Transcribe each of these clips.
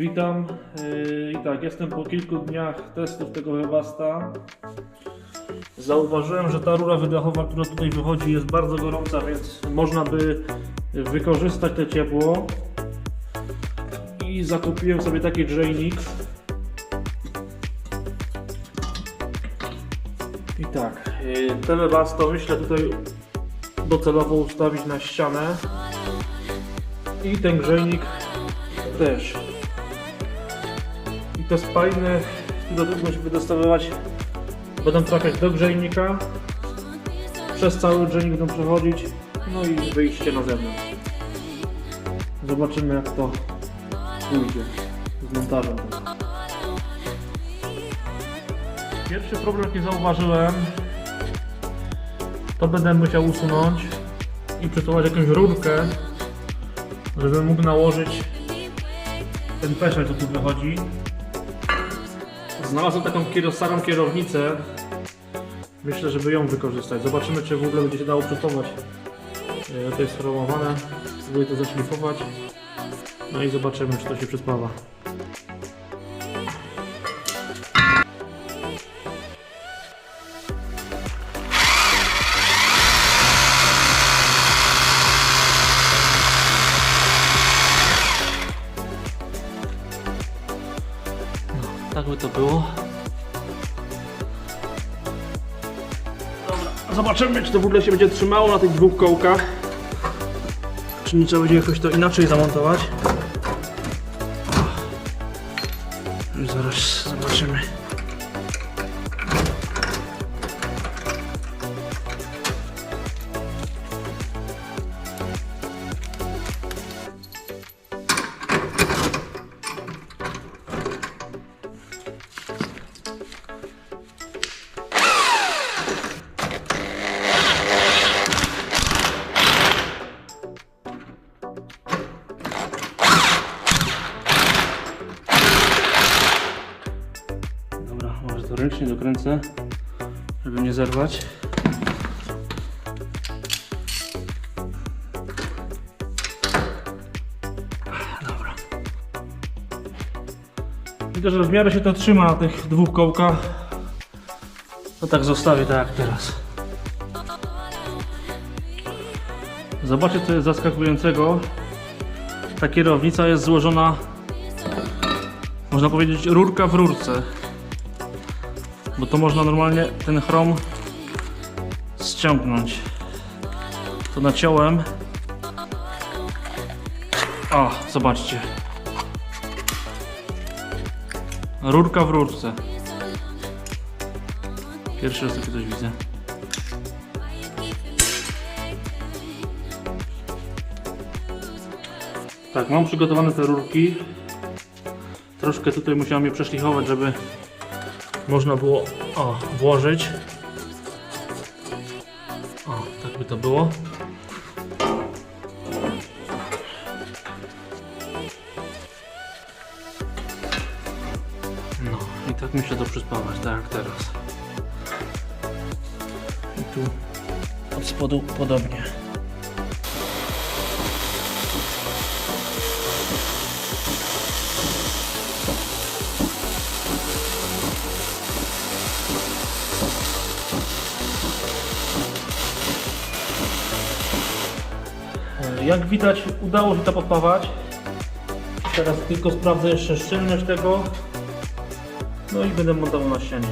Witam. Yy, I tak, jestem po kilku dniach testów tego Webasta. Zauważyłem, że ta rura wydechowa, która tutaj wychodzi, jest bardzo gorąca, więc można by wykorzystać to ciepło. I zakupiłem sobie taki grzejnik. I tak, yy, te Webasto myślę tutaj docelowo ustawić na ścianę. I ten grzejnik też. Te spajny do tego musimy wydostawywać. Będą trafiać do grzejnika. Przez cały grzejnik będą przechodzić. No i wyjście na zewnątrz. Zobaczymy jak to pójdzie z montażem. Pierwszy problem jaki zauważyłem to będę musiał usunąć i przesuwać jakąś rurkę żebym mógł nałożyć ten peszel, co tu wychodzi. Znalazłem taką kiero, starą kierownicę. Myślę, żeby ją wykorzystać. Zobaczymy, czy w ogóle będzie się dało przesuwać. E, To jest chromowane. Spróbuję to zaszlifować. No i zobaczymy, czy to się przyspawa. To było. Dobra, zobaczymy, czy to w ogóle się będzie trzymało na tych dwóch kołkach. Czy nie trzeba będzie jakoś to inaczej zamontować. To ręcznie dokręcę, żeby nie zerwać. Dobra. Widzę, że w miarę się to trzyma na tych dwóch kołkach. To tak zostawię tak jak teraz. Zobaczcie co jest zaskakującego. Ta kierownica jest złożona można powiedzieć rurka w rurce. Bo to można normalnie ten chrom ściągnąć. To naciąłem. O, zobaczcie. Rurka w rurce. Pierwszy raz takie coś widzę. Tak, mam przygotowane te rurki. Troszkę tutaj musiałem je przeszlichować, żeby można było o, włożyć. O, tak by to było. No i tak myślę to przyspawać, tak jak teraz. I tu od spodu podobnie. Jak widać udało się to podpawać. Teraz tylko sprawdzę jeszcze szczelność tego. No i będę montował na ścianie.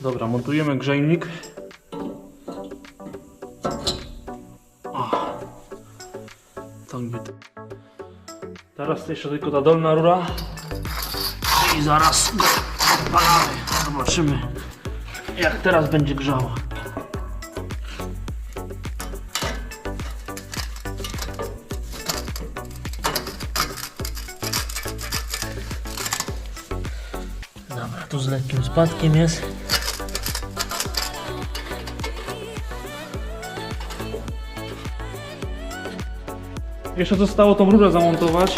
Dobra, montujemy grzejnik. Teraz jeszcze tylko ta dolna rura. I zaraz odpalamy. Zobaczymy jak teraz będzie grzała. Dobra, tu z lekkim spadkiem jest. Jeszcze zostało tą rurę zamontować.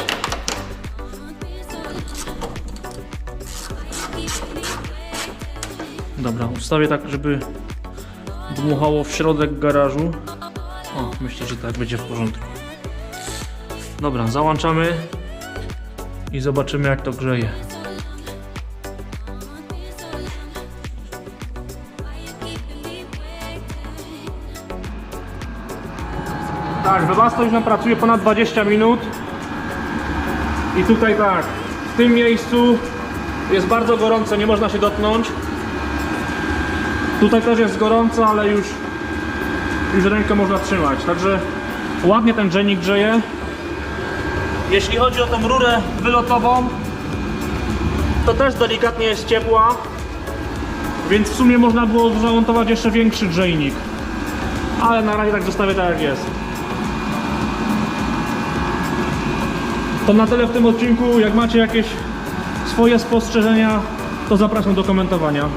Dobra, ustawię tak, żeby dmuchało w środek garażu. O, myślę, że tak będzie w porządku. Dobra, załączamy i zobaczymy jak to grzeje. Tak, Webasto już nam pracuje ponad 20 minut. I tutaj tak, w tym miejscu jest bardzo gorąco, nie można się dotknąć. Tutaj też jest gorąco, ale już, już rękę można trzymać. Także ładnie ten grzejnik grzeje. Jeśli chodzi o tą rurę wylotową, to też delikatnie jest ciepła. Więc w sumie można było zamontować jeszcze większy grzejnik. Ale na razie tak zostawię tak jak jest. To na tyle w tym odcinku. Jak macie jakieś swoje spostrzeżenia, to zapraszam do komentowania.